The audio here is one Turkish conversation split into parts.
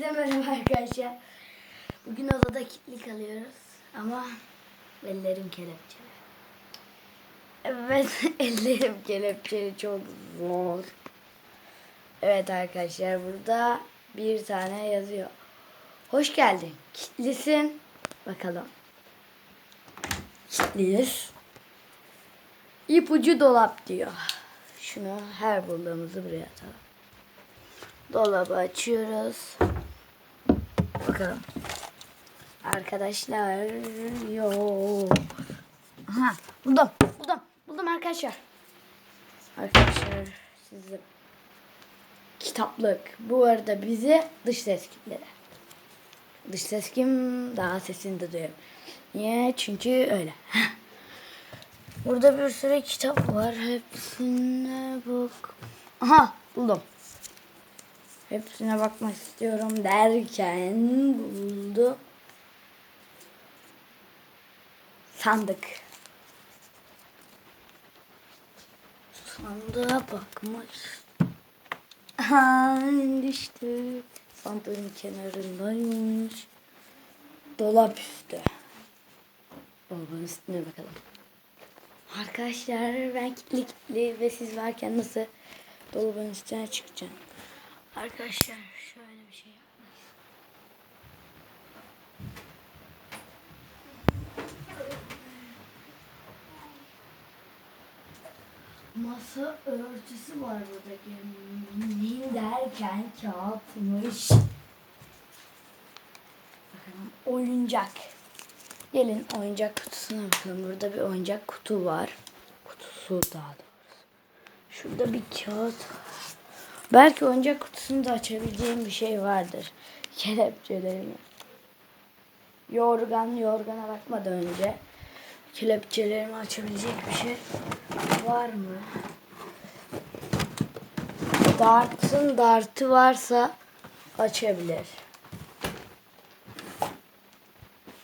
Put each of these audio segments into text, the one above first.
Herkese merhaba arkadaşlar. Bugün odada kilitli kalıyoruz ama ellerim kelepçeli. Evet ellerim kelepçeli çok zor. Evet arkadaşlar burada bir tane yazıyor. Hoş geldin. Kilitlisin. Bakalım. Kilitliyiz. İpucu dolap diyor. Şunu her bulduğumuzu buraya atalım. Dolabı açıyoruz. Bakalım. Arkadaşlar yo. Aha buldum. Buldum. Buldum arkadaşlar. Arkadaşlar size kitaplık. Bu arada bizi dış ses kitledi. Dış ses kim? Daha sesini de duyuyorum. Niye? Çünkü öyle. Burada bir sürü kitap var. Hepsine bak. Aha buldum. Hepsine bakmak istiyorum derken buldu. Sandık. Sandığa bakmak. Ha düştü. Sandığın kenarındaymış. Dolap üstü. Dolabın üstüne bakalım. Arkadaşlar ben kilitli ve siz varken nasıl dolabın üstüne çıkacağım. Arkadaşlar şöyle bir şey Masa örtüsü var buradaki. Nin derken kağıtmış. Bakalım oyuncak. Gelin oyuncak kutusuna bakalım. Burada bir oyuncak kutu var. Kutusu daha doğrusu. Şurada bir kağıt var. Belki oyuncak kutusunu da açabileceğim bir şey vardır. Kelepçelerimi. Yorgan, yorgana bakmadan önce kelepçelerimi açabilecek bir şey var mı? Dart'ın dartı varsa açabilir.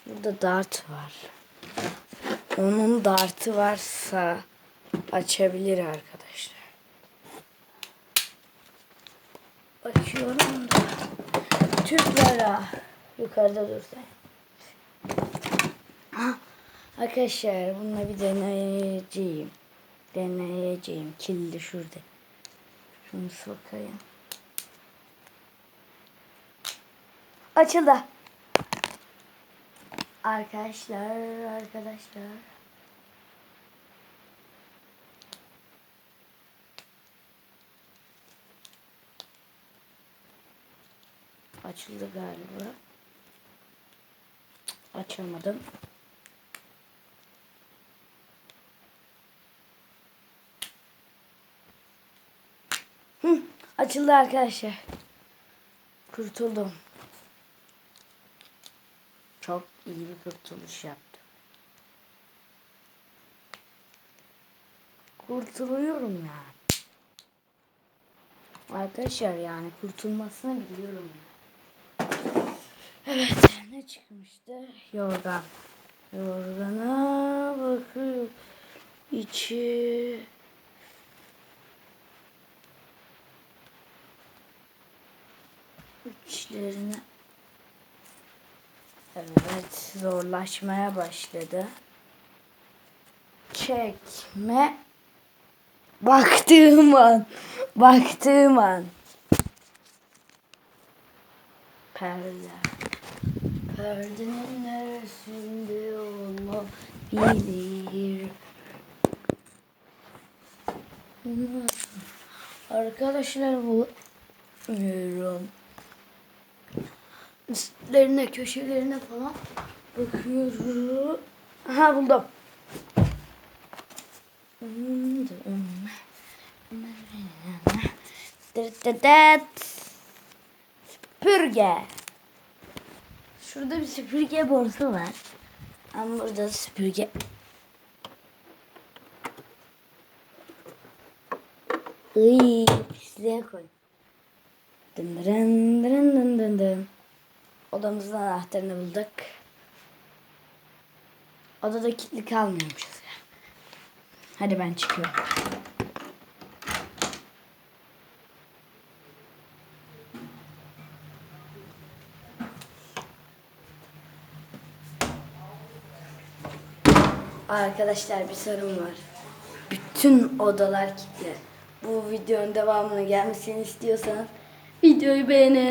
Burada dart var. Onun dartı varsa açabilir arkadaşlar. Açıyorum da. Tüplara. Yukarıda dursa. Arkadaşlar bununla bir deneyeceğim. Deneyeceğim. Kilidi şurada. Şunu sokayım. Açıldı. Arkadaşlar, arkadaşlar. Açıldı galiba. Açamadım. Hı, açıldı arkadaşlar. Kurtuldum. Çok iyi bir kurtuluş yaptım. Kurtuluyorum yani. Arkadaşlar yani kurtulmasını biliyorum. Evet ne çıkmıştı? Yorgan. Yorgana bakıyorum. İçi içlerine Evet zorlaşmaya başladı. Çekme baktığım an baktığım an perde perdenin neresinde olabilir? Arkadaşlar bu bilmiyorum üstlerine, köşelerine falan bakıyorum. Aha buldum. Süpürge. Şurada bir süpürge borusu var. Ama burada süpürge. Iy, pisliğe koy. Dın dın dın dın dın dın. Odamızın anahtarını bulduk. Odada kilitli kalmıyormuşuz. Hadi ben çıkıyorum. Arkadaşlar bir sorun var. Bütün odalar kilitli. Bu videonun devamını gelmesini istiyorsanız videoyu beğenin.